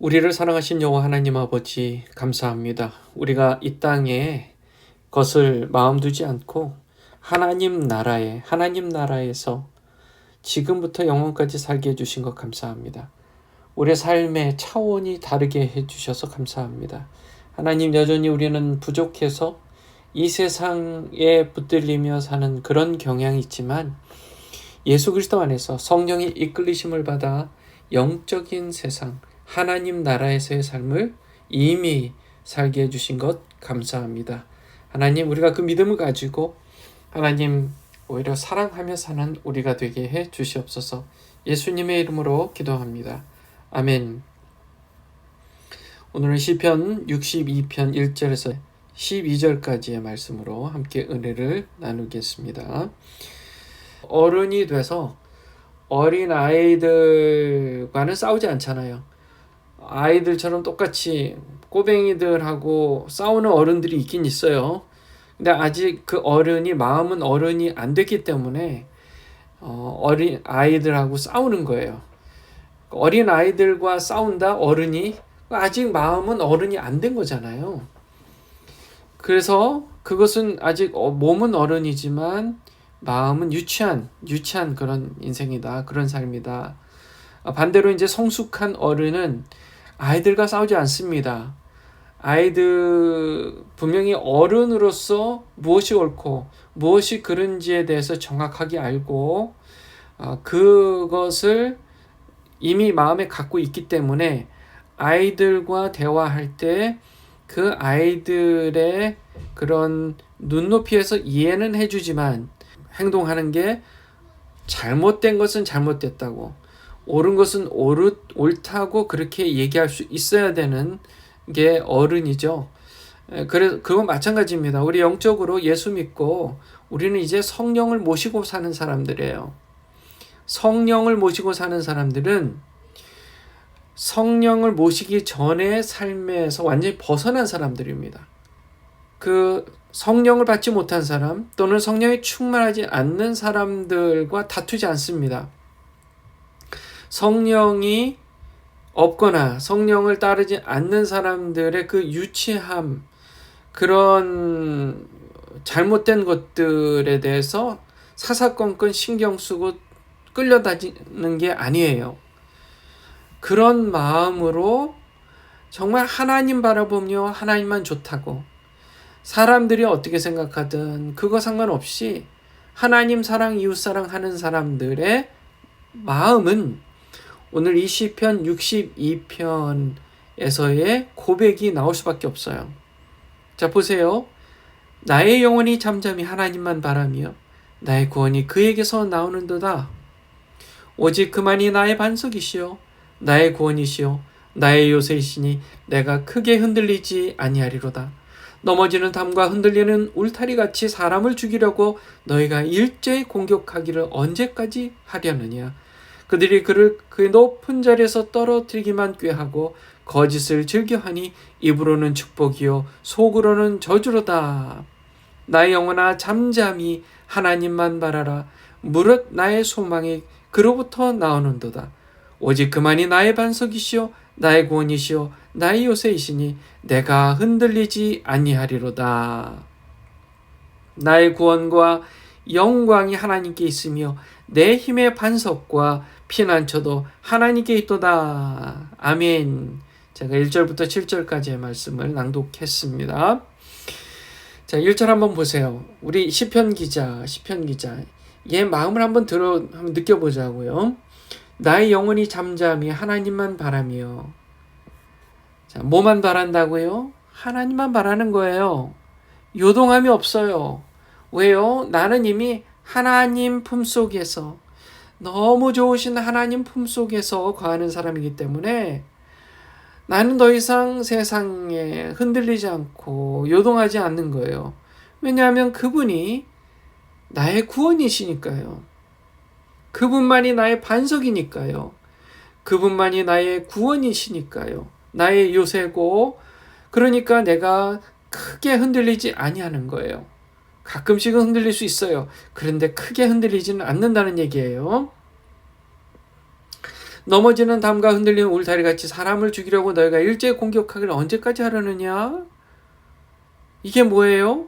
우리를 사랑하신 여호와 하나님 아버지 감사합니다. 우리가 이 땅에 것을 마음 두지 않고 하나님 나라에 하나님 나라에서 지금부터 영원까지 살게 해 주신 것 감사합니다. 우리의 삶의 차원이 다르게 해 주셔서 감사합니다. 하나님 여전히 우리는 부족해서 이 세상에 붙들리며 사는 그런 경향이 있지만 예수 그리스도 안에서 성령이 이끌리심을 받아 영적인 세상 하나님 나라에서의 삶을 이미 살게 해주신 것 감사합니다. 하나님 우리가 그 믿음을 가지고 하나님 오히려 사랑하며 사는 우리가 되게 해 주시옵소서. 예수님의 이름으로 기도합니다. 아멘. 오늘은 시편 62편 1절에서 12절까지의 말씀으로 함께 은혜를 나누겠습니다. 어른이 돼서 어린 아이들과는 싸우지 않잖아요. 아이들처럼 똑같이 꼬뱅이들하고 싸우는 어른들이 있긴 있어요. 근데 아직 그 어른이 마음은 어른이 안 됐기 때문에 어, 어린 아이들하고 싸우는 거예요. 어린 아이들과 싸운다 어른이 아직 마음은 어른이 안 된 거잖아요. 그래서 그것은 아직 어, 몸은 어른이지만 마음은 유치한 유치한 그런 인생이다 그런 삶이다. 반대로 이제 성숙한 어른은 아이들과 싸우지 않습니다. 아이들 분명히 어른으로서 무엇이 옳고 무엇이 그른지에 대해서 정확하게 알고 어, 그것을 이미 마음에 갖고 있기 때문에 아이들과 대화할 때 그 아이들의 그런 눈높이에서 이해는 해주지만 행동하는 게 잘못된 것은 잘못됐다고 옳은 것은 옳, 옳다고 그렇게 얘기할 수 있어야 되는 게 어른이죠. 그래 그건 마찬가지입니다. 우리 영적으로 예수 믿고 우리는 이제 성령을 모시고 사는 사람들이에요. 성령을 모시고 사는 사람들은 성령을 모시기 전의 삶에서 완전히 벗어난 사람들입니다. 그 성령을 받지 못한 사람 또는 성령에 충만하지 않는 사람들과 다투지 않습니다. 성령이 없거나 성령을 따르지 않는 사람들의 그 유치함, 그런 잘못된 것들에 대해서 사사건건 신경 쓰고 끌려다니는 게 아니에요. 그런 마음으로 정말 하나님 바라보며 하나님만 좋다고 사람들이 어떻게 생각하든 그거 상관없이 하나님 사랑 이웃 사랑 하는 사람들의 마음은 오늘 이 시편 62편에서의 고백이 나올 수밖에 없어요. 자 보세요. 나의 영혼이 잠잠히 하나님만 바라며 나의 구원이 그에게서 나오는도다. 오직 그만이 나의 반석이시요 나의 구원이시요 나의 요새이시니 내가 크게 흔들리지 아니하리로다. 넘어지는 담과 흔들리는 울타리 같이 사람을 죽이려고 너희가 일제히 공격하기를 언제까지 하려느냐? 그들이 그를 그 높은 자리에서 떨어뜨리기만 꾀하고 거짓을 즐겨하니 입으로는 축복이요 속으로는 저주로다. 나의 영혼아 잠잠히 하나님만 바라라. 무릇 나의 소망이 그로부터 나오는도다. 오직 그만이 나의 반석이시요 나의 구원이시요 나의 요새이시니 내가 흔들리지 아니하리로다. 나의 구원과 영광이 하나님께 있으며 내 힘의 반석과 피난처도 하나님께 있도다. 아멘. 제가 1절부터 7절까지의 말씀을 낭독했습니다. 자, 1절 한번 보세요. 우리 시편 기자, 시편 기자. 얘 마음을 한번 들어 한번 느껴 보자고요. 나의 영혼이 잠잠히 하나님만 바라며 자, 뭐만 바란다고요? 하나님만 바라는 거예요. 요동함이 없어요. 왜요? 나는 이미 하나님 품속에서 너무 좋으신 하나님 품속에서 거하는 사람이기 때문에 나는 더 이상 세상에 흔들리지 않고 요동하지 않는 거예요. 왜냐하면 그분이 나의 구원이시니까요. 그분만이 나의 반석이니까요. 그분만이 나의 구원이시니까요. 나의 요새고 그러니까 내가 크게 흔들리지 아니하는 거예요. 가끔씩은 흔들릴 수 있어요. 그런데 크게 흔들리지는 않는다는 얘기예요. 넘어지는 담과 흔들리는 울타리 같이 사람을 죽이려고 너희가 일제히 공격하기를 언제까지 하려느냐? 이게 뭐예요?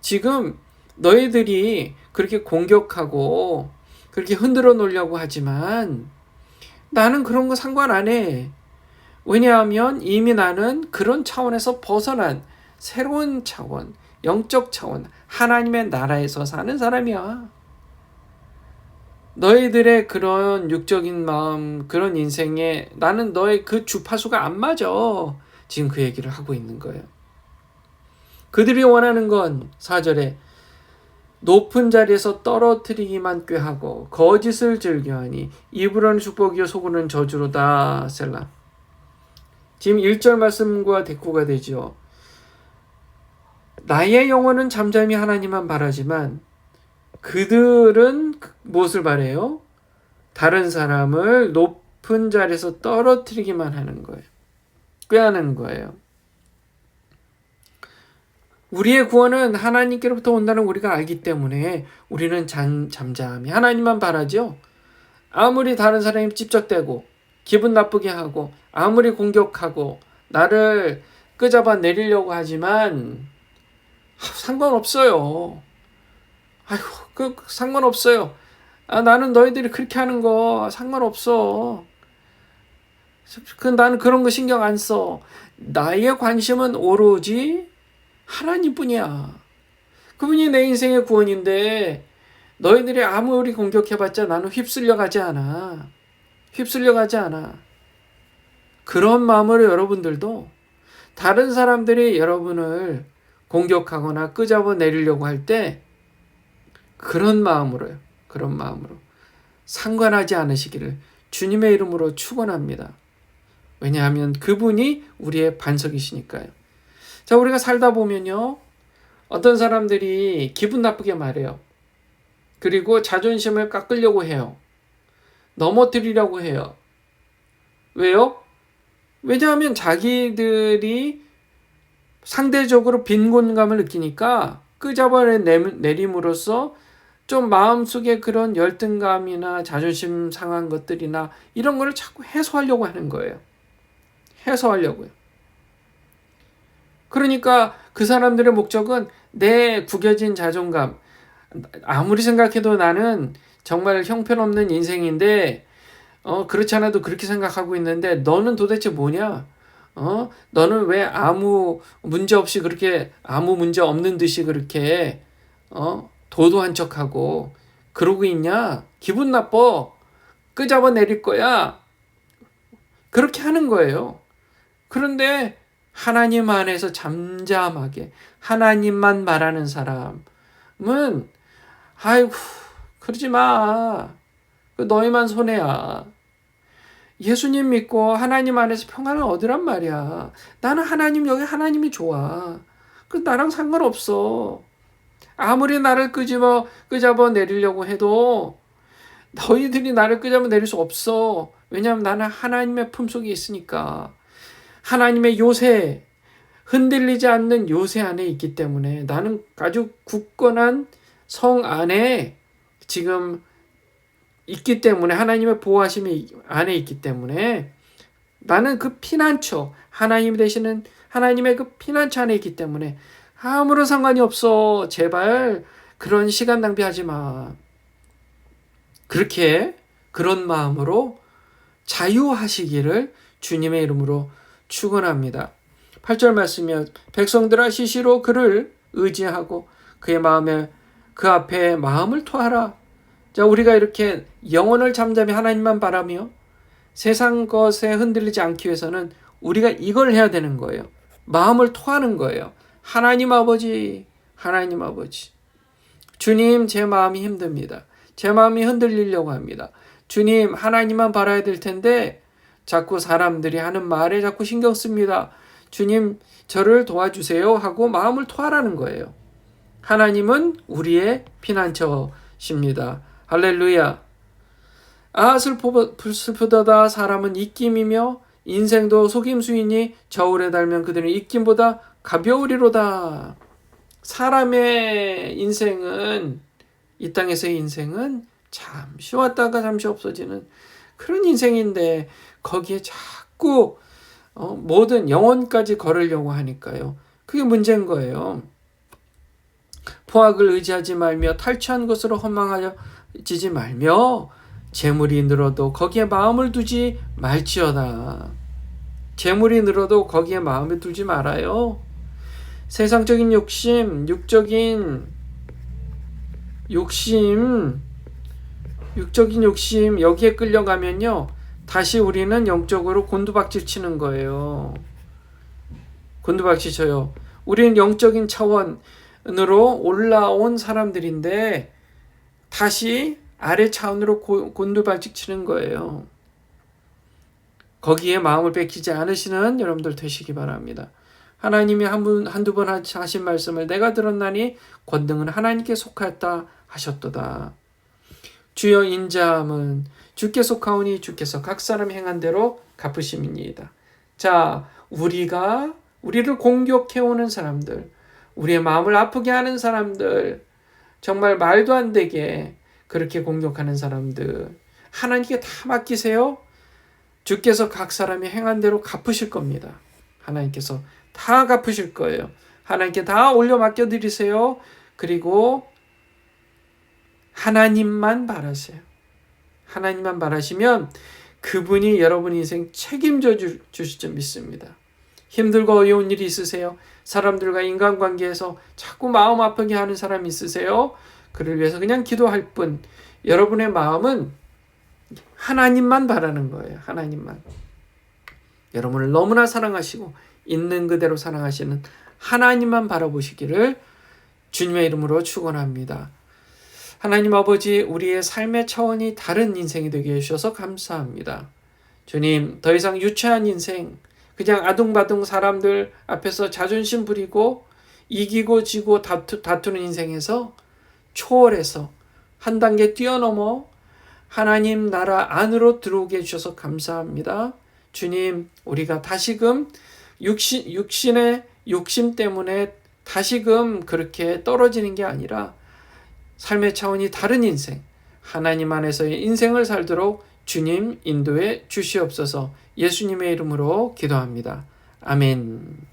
지금 너희들이 그렇게 공격하고 그렇게 흔들어 놓으려고 하지만 나는 그런 거 상관 안 해. 왜냐하면 이미 나는 그런 차원에서 벗어난 새로운 차원, 영적 차원, 하나님의 나라에서 사는 사람이야. 너희들의 그런 육적인 마음, 그런 인생에 나는 너의 그 주파수가 안 맞아. 지금 그 얘기를 하고 있는 거예요. 그들이 원하는 건 4절에 높은 자리에서 떨어뜨리기만 꾀하고 거짓을 즐겨하니 입으로는 축복이요 속으로는 저주로다 셀라. 지금 1절 말씀과 대꾸가 되죠. 나의 영혼은 잠잠히 하나님만 바라지만 그들은 무엇을 바래요? 다른 사람을 높은 자리에서 떨어뜨리기만 하는 거예요. 꾀하는 거예요. 우리의 구원은 하나님께로부터 온다는 우리가 알기 때문에 우리는 잠, 잠잠히 하나님만 바라죠. 아무리 다른 사람이 찝적대고 기분 나쁘게 하고 아무리 공격하고 나를 끄잡아 내리려고 하지만 상관없어요. 아이고 그 상관없어요. 아 나는 너희들이 그렇게 하는 거 상관없어. 그 나는 그런 거 신경 안 써. 나의 관심은 오로지 하나님 뿐이야. 그분이 내 인생의 구원인데 너희들이 아무리 공격해봤자 나는 휩쓸려 가지 않아. 휩쓸려 가지 않아. 그런 마음으로 여러분들도 다른 사람들이 여러분을 공격하거나 끄잡아 내리려고 할 때 그런 마음으로요. 그런 마음으로 상관하지 않으시기를 주님의 이름으로 축원합니다. 왜냐하면 그분이 우리의 반석이시니까요. 자, 우리가 살다 보면요. 어떤 사람들이 기분 나쁘게 말해요. 그리고 자존심을 깎으려고 해요. 넘어뜨리려고 해요. 왜요? 왜냐하면 자기들이 상대적으로 빈곤감을 느끼니까 끄잡아내 내림으로써 좀 마음속에 그런 열등감이나 자존심 상한 것들이나 이런 거를 자꾸 해소하려고 하는 거예요. 해소하려고요. 그러니까 그 사람들의 목적은 내 구겨진 자존감. 아무리 생각해도 나는 정말 형편없는 인생인데, 어, 그렇지 않아도 그렇게 생각하고 있는데, 너는 도대체 뭐냐? 어, 너는 왜 아무 문제 없이 그렇게 아무 문제 없는 듯이 그렇게, 어, 도도한 척하고 그러고 있냐? 기분 나빠. 끄잡아 내릴 거야. 그렇게 하는 거예요. 그런데 하나님 안에서 잠잠하게 하나님만 말하는 사람은 아이고 그러지 마. 그 너희만 손해야. 예수님 믿고 하나님 안에서 평안을 얻으란 말이야. 나는 하나님 여기 하나님이 좋아. 그 나랑 상관없어. 아무리 나를 끄집어 끄잡아 내리려고 해도 너희들이 나를 끄잡아 내릴 수 없어. 왜냐하면 나는 하나님의 품속에 있으니까. 하나님의 요새, 흔들리지 않는 요새 안에 있기 때문에 나는 아주 굳건한 성 안에 지금 있기 때문에 하나님의 보호하심이 안에 있기 때문에 나는 그 피난처, 하나님 되시는 하나님의 그 피난처 안에 있기 때문에 아무런 상관이 없어. 제발 그런 시간 낭비하지 마. 그렇게 그런 마음으로 자유하시기를 주님의 이름으로 축원합니다. 8절 말씀이요. 백성들아 시시로 그를 의지하고 그의 마음에 그 앞에 마음을 토하라. 자, 우리가 이렇게 영혼을 잠잠히 하나님만 바라며 세상 것에 흔들리지 않기 위해서는 우리가 이걸 해야 되는 거예요. 마음을 토하는 거예요. 하나님 아버지, 하나님 아버지. 주님, 제 마음이 힘듭니다. 제 마음이 흔들리려고 합니다. 주님, 하나님만 바라야 될 텐데 자꾸 사람들이 하는 말에 자꾸 신경 씁니다. 주님, 저를 도와주세요 하고 마음을 토하라는 거예요. 하나님은 우리의 피난처십니다. 할렐루야. 아, 슬퍼, 슬프다 사람은 입김이며 인생도 속임수이니 저울에 달면 그들은 입김보다 가벼우리로다. 사람의 인생은, 이 땅에서의 인생은 잠시 왔다가 잠시 없어지는 그런 인생인데 거기에 자꾸 어, 모든 영혼까지 걸으려고 하니까요. 그게 문제인 거예요. 포악을 의지하지 말며 탈취한 것으로 허망하 지지 말며 재물이 늘어도 거기에 마음을 두지 말지어다. 재물이 늘어도 거기에 마음을 두지 말아요. 세상적인 욕심, 육적인 욕심, 육적인 욕심 여기에 끌려가면요. 다시 우리는 영적으로 곤두박질 치는 거예요. 곤두박질 쳐요. 우리는 영적인 차원으로 올라온 사람들인데 다시 아래 차원으로 고, 곤두박질 치는 거예요. 거기에 마음을 뺏기지 않으시는 여러분들 되시기 바랍니다. 하나님이 한 분, 한두 번 하신 말씀을 내가 들었나니 권능은 하나님께 속하였다 하셨도다. 주여 인자함은 주께 속하오니 주께서 각 사람 행한 대로 갚으심이니이다. 자, 우리가 우리를 공격해 오는 사람들, 우리의 마음을 아프게 하는 사람들, 정말 말도 안 되게 그렇게 공격하는 사람들, 하나님께 다 맡기세요. 주께서 각 사람이 행한 대로 갚으실 겁니다. 하나님께서 다 갚으실 거예요. 하나님께 다 올려 맡겨 드리세요. 그리고 하나님만 바라세요. 하나님만 바라시면 그분이 여러분 인생 책임져 주, 주실 줄 믿습니다. 힘들고 어려운 일이 있으세요? 사람들과 인간관계에서 자꾸 마음 아프게 하는 사람 있으세요? 그를 위해서 그냥 기도할 뿐 여러분의 마음은 하나님만 바라는 거예요. 하나님만. 여러분을 너무나 사랑하시고 있는 그대로 사랑하시는 하나님만 바라보시기를 주님의 이름으로 축원합니다. 하나님 아버지 우리의 삶의 차원이 다른 인생이 되게 해 주셔서 감사합니다. 주님 더 이상 유치한 인생 그냥 아둥바둥 사람들 앞에서 자존심 부리고 이기고 지고 다투, 다투는 인생에서 초월해서 한 단계 뛰어넘어 하나님 나라 안으로 들어오게 해주셔서 감사합니다. 주님, 우리가 다시금 육신, 육신의 욕심 때문에 다시금 그렇게 떨어지는 게 아니라 삶의 차원이 다른 인생, 하나님 안에서의 인생을 살도록 주님 인도해 주시옵소서 예수님의 이름으로 기도합니다. 아멘.